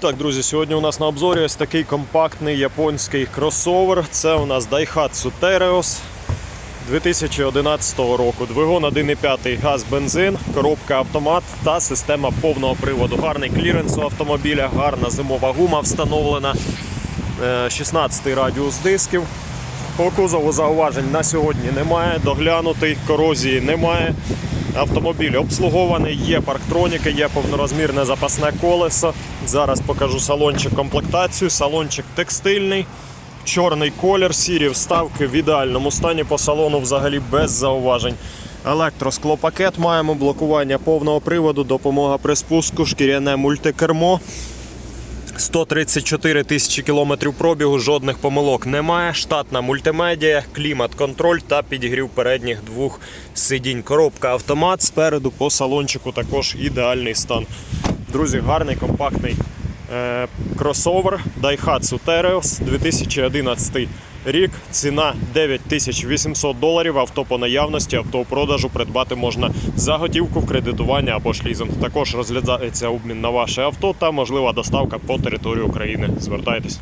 Так, друзі, сьогодні у нас на обзорі ось такий компактний японський кросовер. Це у нас Daihatsu Tereos 2011 року. Двигун 1,5 газ бензин, коробка автомат та система повного приводу. Гарний кліренс у автомобіля, гарна зимова гума встановлена. 16 радіус дисків. По кузову зауважень на сьогодні немає, доглянутий, корозії немає. Автомобіль обслугований, є парктроніки, є повнорозмірне запасне колесо. Зараз покажу салончик комплектацію. Салончик текстильний, чорний колір, сірі вставки в ідеальному стані по салону взагалі без зауважень. Електросклопакет маємо, блокування повного приводу, допомога при спуску, шкіряне мультикермо. 134 тисячі кілометрів пробігу, жодних помилок немає. Штатна мультимедія, клімат-контроль та підігрів передніх двох сидінь. Коробка автомат спереду по салончику також ідеальний стан. Друзі, гарний компактний кросовер Daihatsu Tereos 2011 рік. Ціна 9800 доларів. Авто по наявності, авто у продажу придбати можна за готівку в кредитування або ж. Також розглядається обмін на ваше авто та можлива доставка по території України. Звертайтесь.